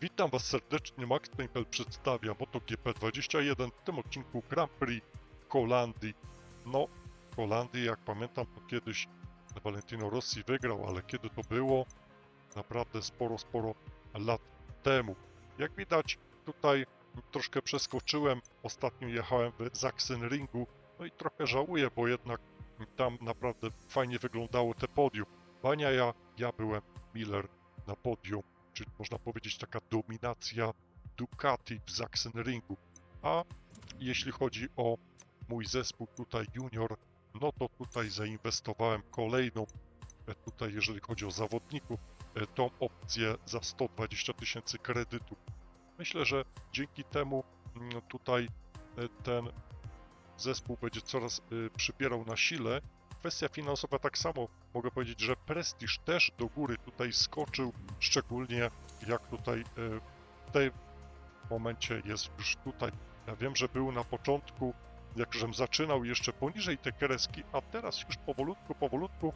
Witam Was serdecznie, Max Tempel przedstawia MotoGP 21, w tym odcinku Grand Prix Holandii. No, Holandii, jak pamiętam, to kiedyś Valentino Rossi wygrał, ale kiedy to było? Naprawdę sporo, sporo lat temu. Jak widać, tutaj troszkę przeskoczyłem. Ostatnio jechałem w Sachsenringu, no i trochę żałuję, bo jednak tam naprawdę fajnie wyglądało te podium. Bania ja, ja byłem Miller na podium, czyli można powiedzieć taka dominacja Ducati w Sachsenringu. A jeśli chodzi o mój zespół tutaj junior, no to tutaj zainwestowałem kolejną, e, tutaj jeżeli chodzi o zawodników, e, tą opcję za 120 tysięcy kredytu. Myślę, że dzięki temu mm, tutaj e, ten zespół będzie coraz y, przybierał na sile. Kwestia finansowa tak samo mogę powiedzieć, że prestiż też do góry tutaj skoczył, szczególnie jak tutaj y, w tym momencie jest już tutaj. Ja wiem, że był na początku, jak żem zaczynał jeszcze poniżej te kreski, a teraz już powolutku, powolutku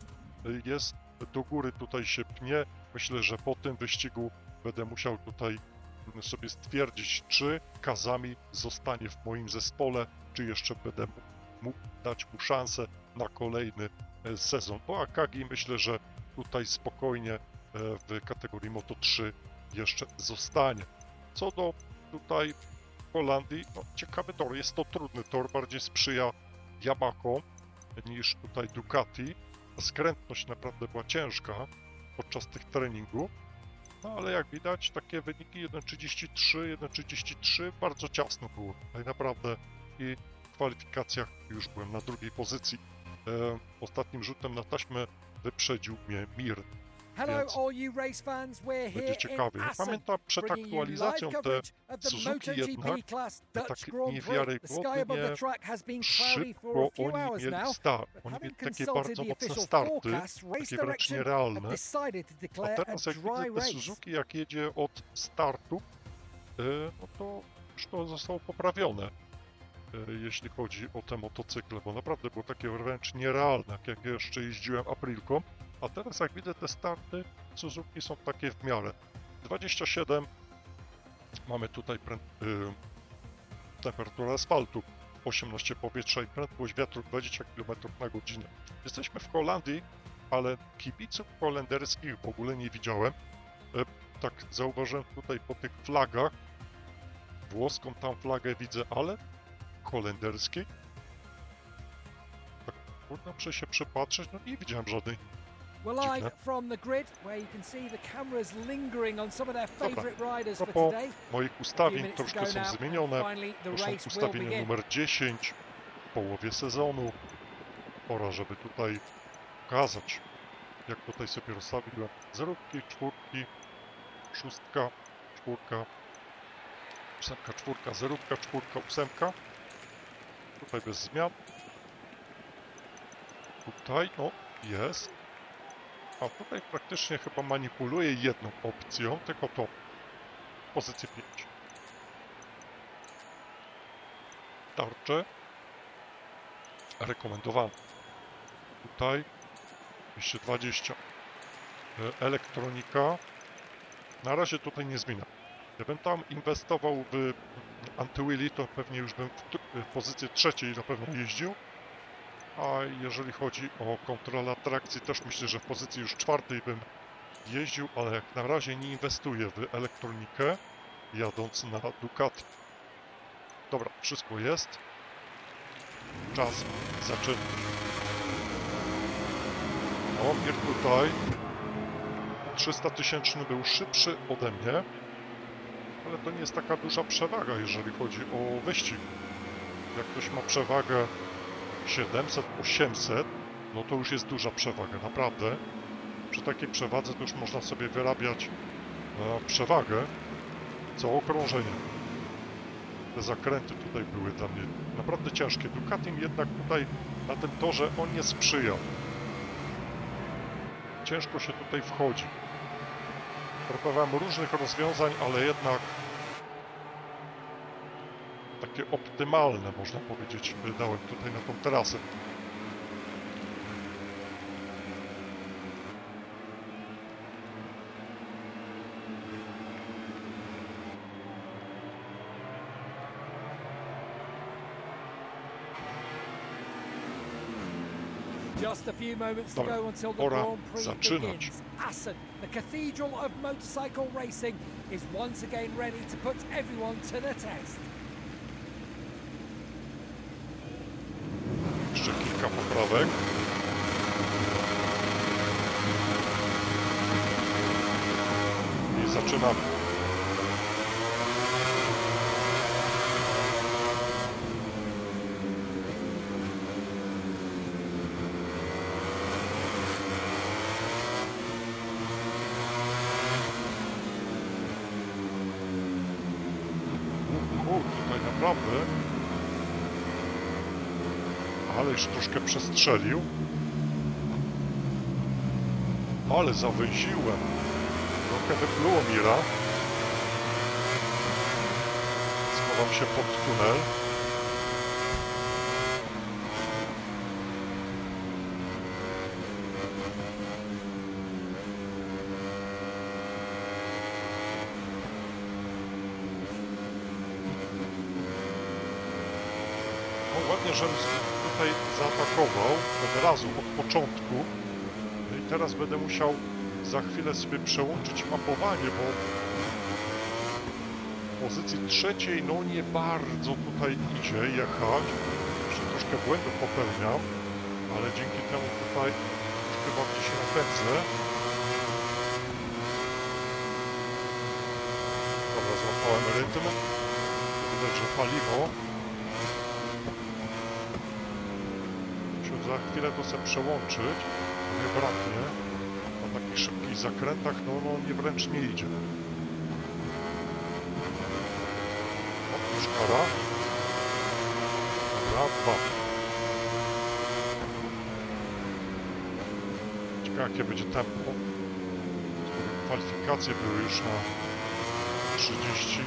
y, jest do góry tutaj się pnie. Myślę, że po tym wyścigu będę musiał tutaj mm, sobie stwierdzić, czy Kazami zostanie w moim zespole, czy jeszcze będę mógł- mógł dać mu szansę na kolejny e, sezon. Bo Akagi myślę, że tutaj spokojnie e, w kategorii Moto 3 jeszcze zostanie. Co do tutaj Holandii, no ciekawy tor, jest to trudny tor, bardziej sprzyja Yamaha niż tutaj Ducati. Skrętność naprawdę była ciężka podczas tych treningów. No ale jak widać, takie wyniki 1.33, 1.33 bardzo ciasno było. Tak naprawdę i kwalifikacjach już byłem na drugiej pozycji. E, ostatnim rzutem na taśmę wyprzedził mnie Mir. Więc Będzie ciekawie. Pamiętam przed aktualizacją te Suzuki jednak tak niewiarygodnie szybko oni mieli start. Oni mieli takie bardzo mocne starty, takie wręcz nierealne. A teraz jak widzę te. Suzuki, jak jedzie od startu, e, no to już to zostało poprawione, jeśli chodzi o te motocykle, bo naprawdę było takie wręcz nierealne, jak ja jeszcze jeździłem Aprilką, a teraz jak widzę te starty, Suzuki są takie w miarę. 27, mamy tutaj y, temperaturę asfaltu, 18 powietrza i prędkość wiatru 20 km na godzinę. Jesteśmy w Holandii, ale kibiców holenderskich w ogóle nie widziałem. E, Tak zauważyłem tutaj po tych flagach. Włoską tam flagę widzę, ale holenderskiej. Tak, kurde, muszę się przypatrzeć, no nie widziałem żadnej. We're live from the grid, where you can see the cameras lingering on some of their favourite riders for Propos today. moich ustawień troszkę są zmienione. To są ustawienie numer 10 w połowie sezonu. Pora, żeby tutaj pokazać, jak tutaj sobie rozstawiłem zerówki, czwórki, szóstka, czwórka, ósemka, czwórka, zerówka, czwórka, ósemka. Tutaj bez zmian. Tutaj, no, jest. A tutaj praktycznie chyba manipuluję jedną opcją, tylko to pozycję 5. Tarcze rekomendowane. Tutaj 220. E, Elektronika. Na razie tutaj nie zmienia. Gdybym tam inwestował w Antywilli, to pewnie już bym w, pozycji trzeciej na pewno jeździł. A jeżeli chodzi o kontrolę trakcji, też myślę, że w pozycji już czwartej bym jeździł, ale jak na razie nie inwestuję w elektronikę, jadąc na Ducati. Dobra, wszystko jest. Czas zaczynać. O, Mir tutaj. 300 tysięczny był szybszy ode mnie, ale to nie jest taka duża przewaga, jeżeli chodzi o wyścig. Jak ktoś ma przewagę 700, 800, no to już jest duża przewaga, naprawdę. Przy takiej przewadze to już można sobie wyrabiać e, przewagę co okrążenie. Te zakręty tutaj były dla mnie naprawdę ciężkie. Ducatim jednak tutaj na tym torze on nie sprzyjał. Ciężko się tutaj wchodzi. Próbowałem różnych rozwiązań, ale jednak takie optymalne, można powiedzieć, dałem tutaj na tą trasę. Just a few moments to go until the Grand Prix zaczynać. begins. Assen, the cathedral of motorcycle racing, is once again ready to put everyone to the test. Jeszcze kilka poprawek. I zaczynamy. Tutaj naprawdę ale już troszkę przestrzelił. Ale zawęziłem. Trochę wypluło Mira. Schowam się pod tunel. No ładnie, że tutaj zaatakował od razu, od początku. No i teraz będę musiał za chwilę sobie przełączyć mapowanie, bo w pozycji trzeciej no nie bardzo tutaj idzie jechać. Jeszcze troszkę błędów popełniam, ale dzięki temu tutaj chyba gdzieś się napędzę. Dobra, złapałem rytm. Widać, że paliwo Muszę za chwilę to sobie przełączyć, bo mnie braknie. Na takich szybkich zakrętach, no, no nie wręcz nie idzie. O, już kara. Dobra, dwa. Ciekawe jakie będzie tempo. Kwalifikacje były już na 30.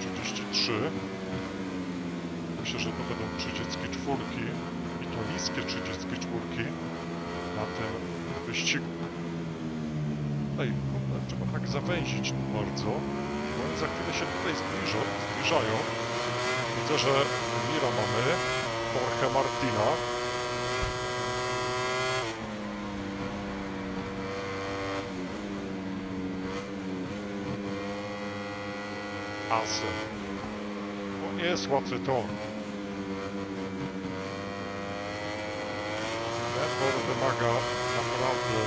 33. Że to będą 34 i to niskie 34 na tym wyścigu. Ej, kurde, trzeba tak zawęzić bardzo. Bo oni za chwilę się tutaj zbliżą, zbliżają. Widzę, że Mira mamy, Jorge Martina. Asen. To nie jest łatwy tor. Ten tor wymaga naprawdę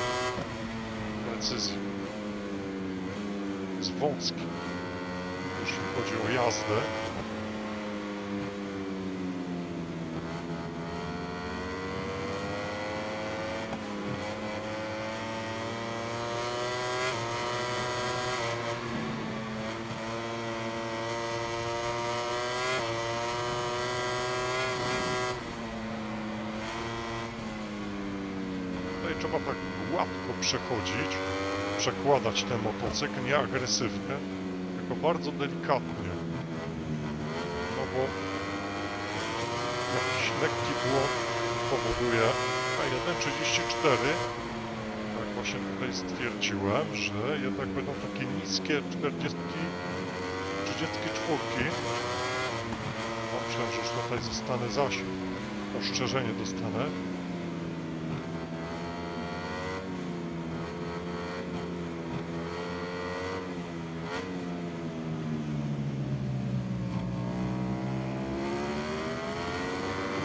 precyzji. Jest wąski, jeśli chodzi o jazdę. Tutaj trzeba tak gładko przechodzić, przekładać ten motocykl, nie agresywnie, tylko bardzo delikatnie. No bo jakiś lekki błąd powoduje na 1.34 tak właśnie tutaj stwierdziłem, że jednak będą takie niskie 40 34 no, myślałem, że już tutaj zostanę zaś ostrzeżenie dostanę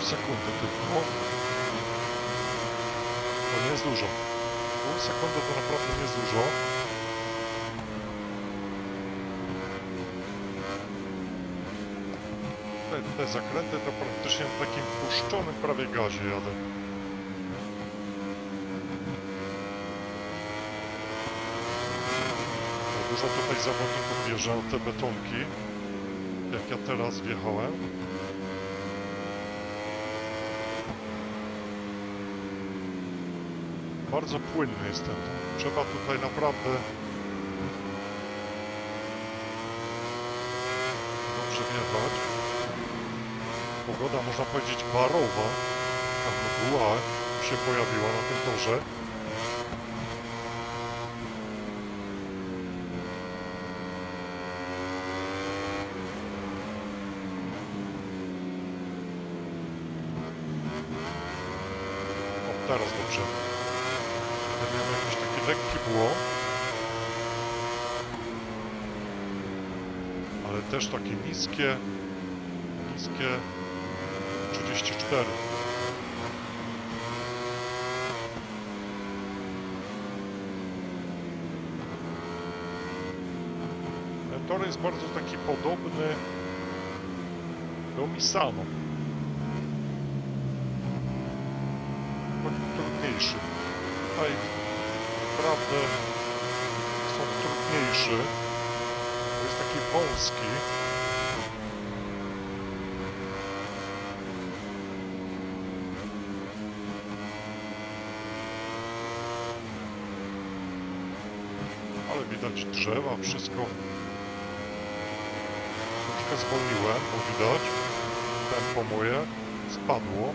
sekundy tylko. To nie jest dużo. Pół sekundy to naprawdę nie jest dużo. Te, te zakręty to praktycznie na takim puszczonym prawie gazie jadę. Dużo tutaj zawodników bierze te betonki, jak ja teraz wjechałem. Bardzo płynny jest ten. Trzeba tutaj naprawdę dobrze wjechać. Pogoda można powiedzieć barowa. Tam mgła się pojawiła na tym torze. teraz dobrze. Ja miałem jakiś taki lekki błąd. Ale też takie niskie, niskie 34. Ten tor jest bardzo taki podobny do Misano. Choć trudniejszy. Tutaj naprawdę są trudniejszy. Jest taki wąski. Ale widać drzewa, wszystko. Troszkę zwolniłem, bo widać. Tempo moje spadło.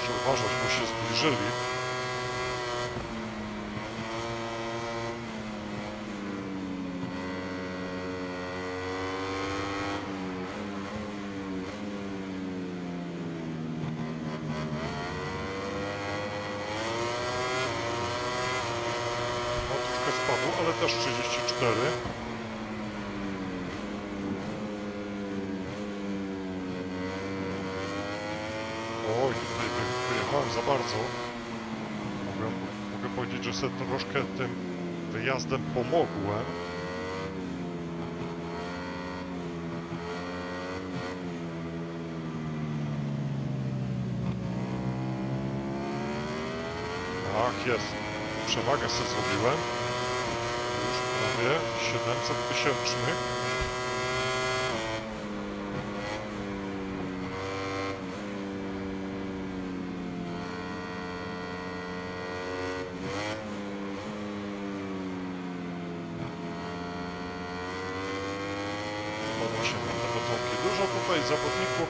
Muszę uważać, bo się zbliżyli. No troszkę spadło, ale też 34. Oj, tutaj wy- wyjechałem za bardzo. Mogę, mogę powiedzieć, że sobie troszkę tym wyjazdem pomogłem. Ach, jest. Przewagę sobie zrobiłem. Już prawie 700 tysięcznych. Podoba się nam te potomki. Dużo tutaj zawodników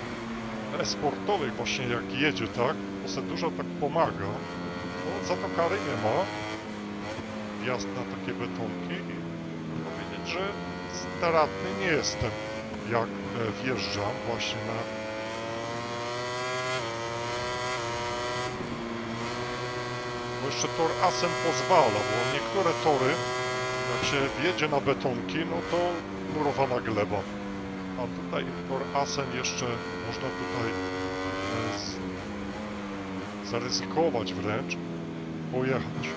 esportowych właśnie jak jedzie, tak? To se dużo tak pomaga. No, za to kary nie ma. Wjazd na takie betonki i powiedzieć, że stratny nie jestem jak e, wjeżdżam właśnie na bo jeszcze tor Asen pozwala, bo niektóre tory jak się wjedzie na betonki, no to murowana gleba. A tutaj tor Asen jeszcze można tutaj e, z, zaryzykować wręcz, pojechać.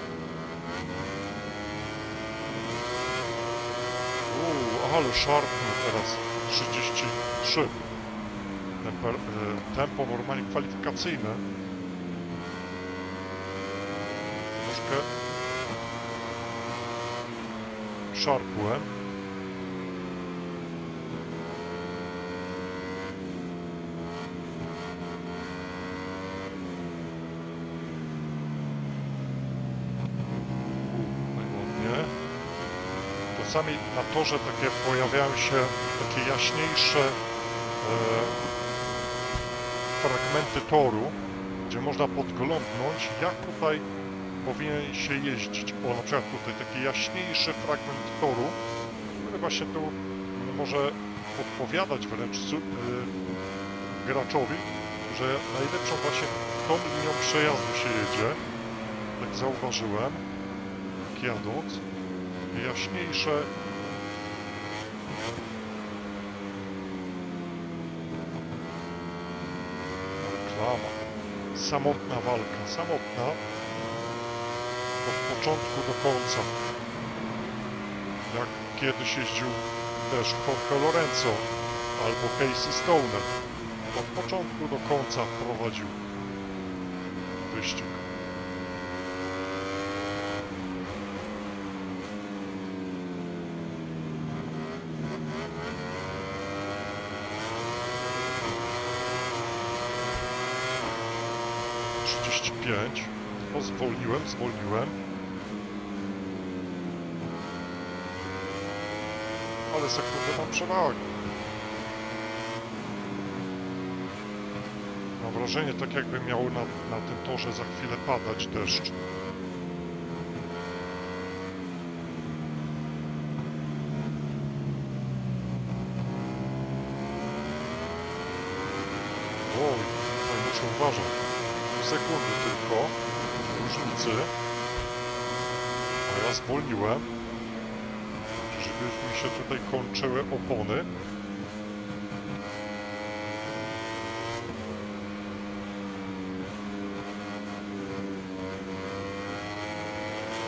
Uuu, ale szarpnę teraz 33. Temper, e, tempo normalnie kwalifikacyjne. Troszkę szarpłem. Tutaj ładnie. Czasami na torze takie pojawiają się takie jaśniejsze e, fragmenty toru, gdzie można podglądnąć, jak tutaj powinien się jeździć. O, na przykład tutaj taki jaśniejszy fragment toru, który właśnie tu może podpowiadać wręcz y, graczowi, że najlepszą właśnie tą linią przejazdu się jedzie. Tak zauważyłem, jak jadąc. Jaśniejsze reklama. Samotna walka, samotna od początku do końca. Jak kiedyś jeździł też Jorge Lorenzo albo Casey Stoner. Od początku do końca prowadził wyścig. Trzydzieści pięć. O, zwolniłem, zwolniłem. Ale sekundę mam przewagę. wrażenie, tak jakby miało na, na tym torze za chwilę padać deszcz. Tutaj muszę uważać. Tylko różnicy. A ja zwolniłem, żeby mi się tutaj kończyły opony.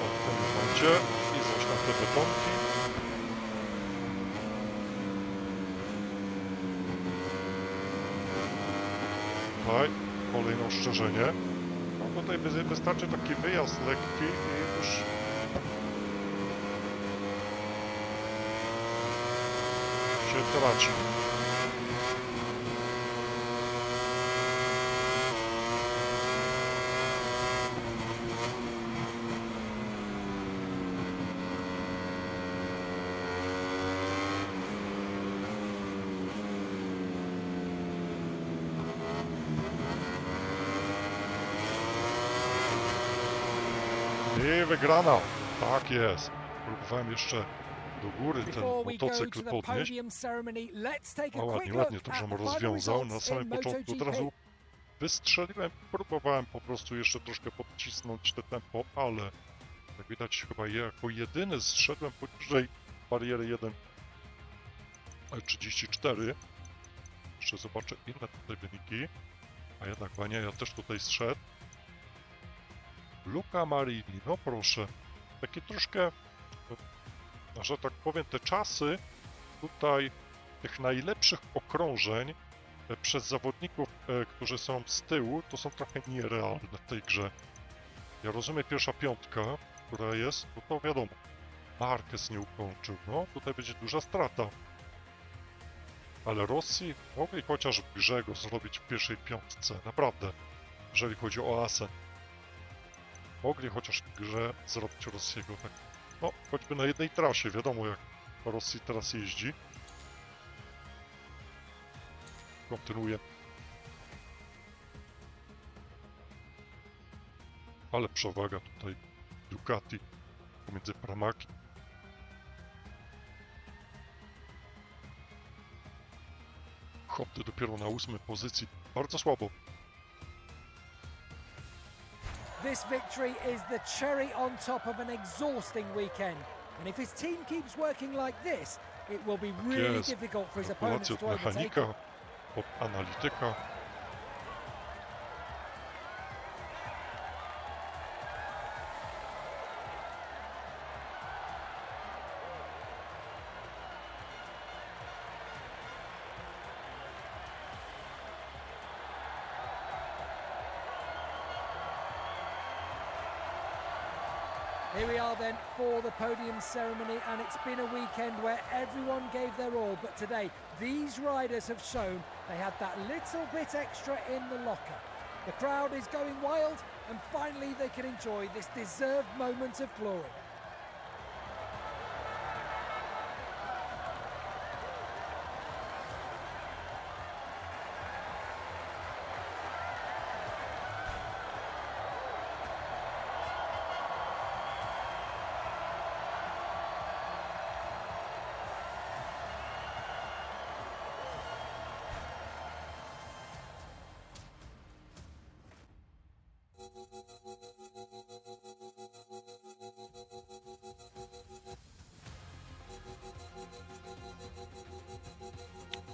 W tym momencie i coś tam te betonki. Tutaj kolejne ostrzeżenie. Tutaj wy- wystarczy taki wyjazd lekki i już się traci. Wygrana. Tak jest. Próbowałem jeszcze do góry ten motocykl podnieść. a ładnie, ładnie to, at że the mu final rozwiązał. Na samym początku od razu wystrzeliłem. Próbowałem po prostu jeszcze troszkę podcisnąć te tempo, ale jak widać chyba ja jako jedyny zszedłem poniżej bariery 1.34. Jeszcze zobaczę inne tutaj wyniki. A jednak Wania ja też tutaj zszedł. Luca Marini, no proszę. Taki troszkę, no, że tak powiem, te czasy tutaj tych najlepszych okrążeń e, przez zawodników, e, którzy są z tyłu, to są trochę nierealne w tej grze. Ja rozumiem pierwsza piątka, która jest, no to wiadomo, Marquez nie ukończył, no tutaj będzie duża strata. Ale Rosji mogli chociaż w grze go zrobić w pierwszej piątce, naprawdę, jeżeli chodzi o Asen. Mogli chociaż w grze zrobić Rossiego tak, no choćby na jednej trasie, wiadomo jak Rosji teraz jeździ. Kontynuuję. Ale przewaga tutaj Ducati pomiędzy Pramaki. Hopty dopiero na ósmej pozycji. Bardzo słabo. This victory is the cherry on top of an exhausting weekend. And if his team keeps working like this, it will be really jest. difficult for his opponents to overtake mechanika, for the podium ceremony, and it's been a weekend where everyone gave their all. But today, these riders have shown they had that little bit extra in the locker. The crowd is going wild, and finally they can enjoy this deserved moment of glory.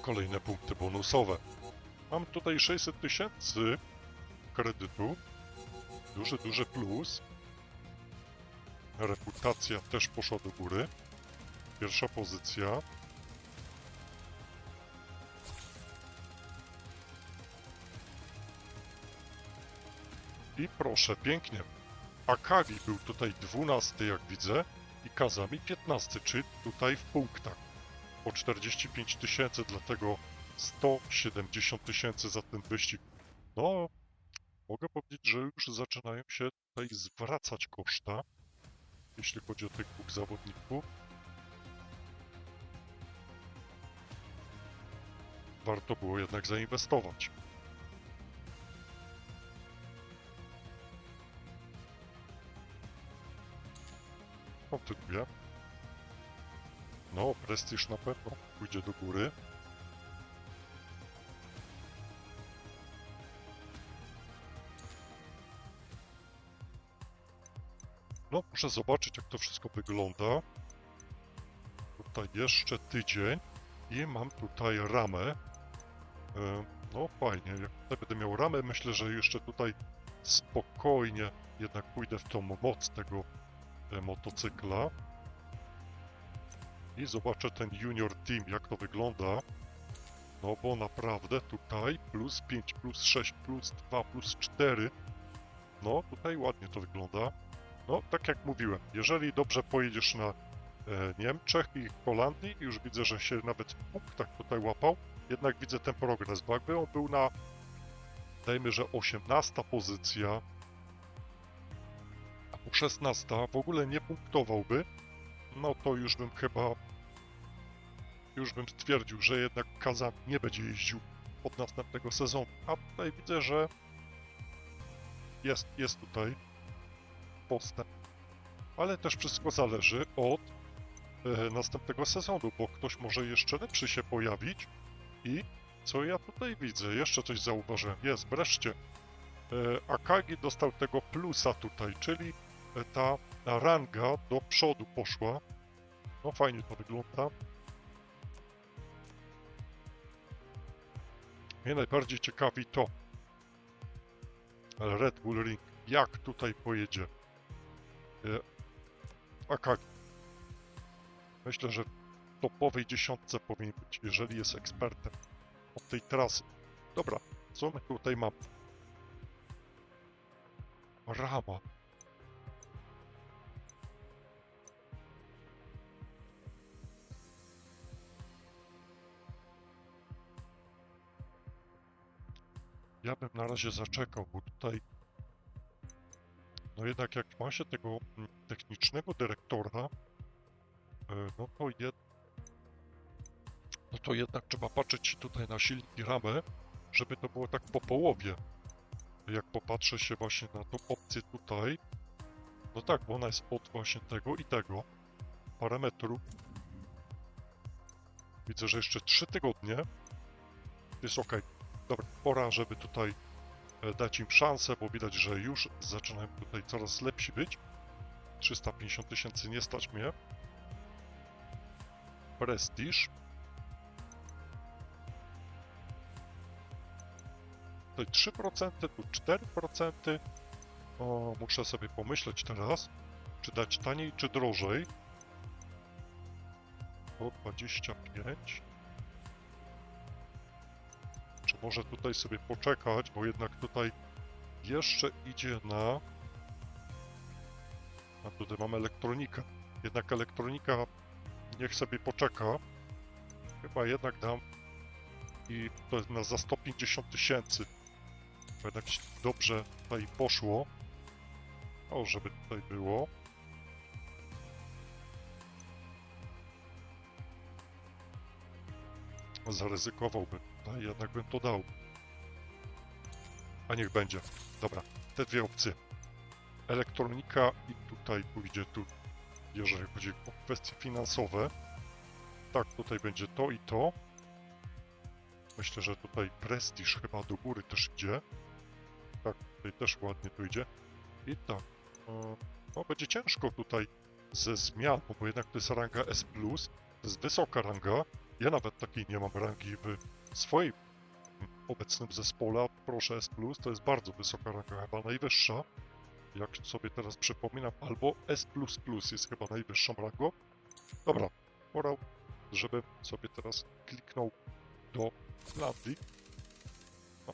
Kolejne punkty bonusowe. Mam tutaj 600 tysięcy kredytu. Duży, duży plus. Reputacja też poszła do góry. Pierwsza pozycja. I proszę, pięknie. Akagi był tutaj 12, jak widzę, i Kazami 15, czyli tutaj w punktach po 45 tysięcy, dlatego 170 tysięcy za ten wyścig. No, mogę powiedzieć, że już zaczynają się tutaj zwracać koszta, jeśli chodzi o tych dwóch zawodników. Warto było jednak zainwestować. Kontynuuję. No, prestiż na pewno pójdzie do góry. No, muszę zobaczyć, jak to wszystko wygląda. Tutaj jeszcze tydzień i mam tutaj ramę. E, No, fajnie. Jak tutaj będę miał ramę, myślę, że jeszcze tutaj spokojnie jednak pójdę w tą moc tego motocykla. I zobaczę ten junior team, jak to wygląda. No bo naprawdę tutaj plus 5, plus 6, plus 2, plus 4. No tutaj ładnie to wygląda. No tak jak mówiłem, jeżeli dobrze pojedziesz na e, Niemczech i Holandii, już widzę, że się nawet w punktach tutaj łapał, jednak widzę ten progres, bo jakby on był na, dajmy, że 18 pozycja, 16, w ogóle nie punktowałby, no to już bym chyba, już bym stwierdził, że jednak Kazan nie będzie jeździł od następnego sezonu. A tutaj widzę, że jest, jest tutaj postęp. Ale też wszystko zależy od e, następnego sezonu, bo ktoś może jeszcze lepszy się pojawić. I co ja tutaj widzę? Jeszcze coś zauważyłem. Jest, wreszcie. E, Akagi dostał tego plusa tutaj, czyli ta ranga do przodu poszła. No fajnie to wygląda. Mnie najbardziej ciekawi to Red Bull Ring. Jak tutaj pojedzie e, Akagi? Myślę, że w topowej dziesiątce powinien być, jeżeli jest ekspertem od tej trasy. Dobra, co my tutaj mamy? Rama. Ja bym na razie zaczekał, bo tutaj no jednak jak ma się tego mm, technicznego dyrektora, e, no to jed... no to jednak trzeba patrzeć tutaj na silnik i ramę, żeby to było tak po połowie. Jak popatrzę się właśnie na tą opcję tutaj, no tak, bo ona jest od właśnie tego i tego parametru. Widzę, że jeszcze 3 tygodnie jest ok. Dobra, pora, żeby tutaj e, dać im szansę, bo widać, że już zaczynają tutaj coraz lepsi być. 350 tysięcy nie stać mnie. Prestiż. Tutaj 3%, tu 4%. O, muszę sobie pomyśleć teraz, czy dać taniej, czy drożej. O, 25. Może tutaj sobie poczekać, bo jednak tutaj jeszcze idzie na... A tutaj mamy elektronikę. Jednak elektronika niech sobie poczeka. Chyba jednak dam i to jest na za 150 tysięcy. Jednak dobrze tutaj poszło. O, żeby tutaj było. Zaryzykowałbym. No, jednak bym to dał. A niech będzie. Dobra, te dwie opcje. Elektronika i tutaj pójdzie tu, jeżeli chodzi o kwestie finansowe. Tak, tutaj będzie to i to. Myślę, że tutaj prestiż chyba do góry też idzie. Tak, tutaj też ładnie tu idzie. I tak, no będzie ciężko tutaj ze zmian, bo jednak to jest ranga S+, to jest wysoka ranga. Ja nawet takiej nie mam rangi w swoim obecnym zespole, proszę S+, to jest bardzo wysoka ranga, chyba najwyższa. Jak sobie teraz przypominam, albo S++ jest chyba najwyższą rangą. Dobra, pora, żebym sobie teraz kliknął do Flandii. No.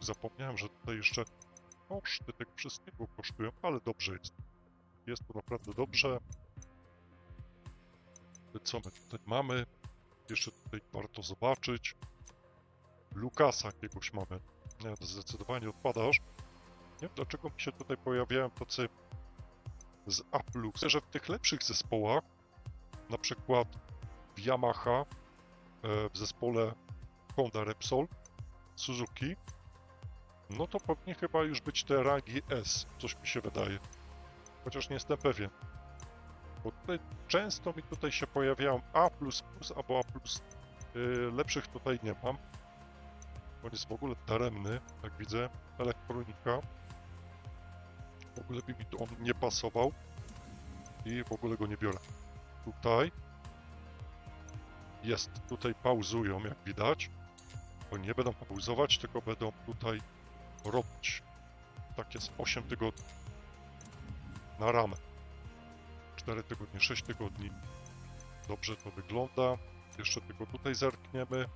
Zapomniałem, że tutaj jeszcze koszty tego wszystkiego kosztują, ale dobrze jest. Jest tu naprawdę dobrze. Co my tutaj mamy? Jeszcze tutaj warto zobaczyć. Lukasa jakiegoś mamy. Nie, zdecydowanie odpadasz. Nie wiem dlaczego mi się tutaj pojawiają tacy z. Myślę, że w tych lepszych zespołach, na przykład w Yamaha, e, w zespole Honda Repsol, Suzuki, no to powinien chyba już być te rangi S, coś mi się wydaje. Chociaż nie jestem pewien. Bo tutaj często mi tutaj się pojawiają A++ albo A+. Yy, lepszych tutaj nie mam. On jest w ogóle daremny, jak widzę. Elektronika. W ogóle by mi on nie pasował. I w ogóle go nie biorę. Tutaj. Jest, tutaj pauzują, jak widać. Bo nie będą pauzować, tylko będą tutaj robić. Tak jest 8 tygodni. Na ramę. 4 tygodnie, 6 tygodni. Dobrze to wygląda. Jeszcze tylko tutaj zerkniemy.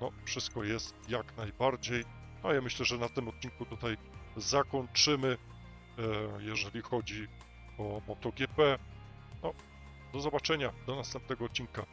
No, wszystko jest jak najbardziej. No ja myślę, że na tym odcinku tutaj zakończymy, e, jeżeli chodzi o MotoGP. No, do zobaczenia, do następnego odcinka.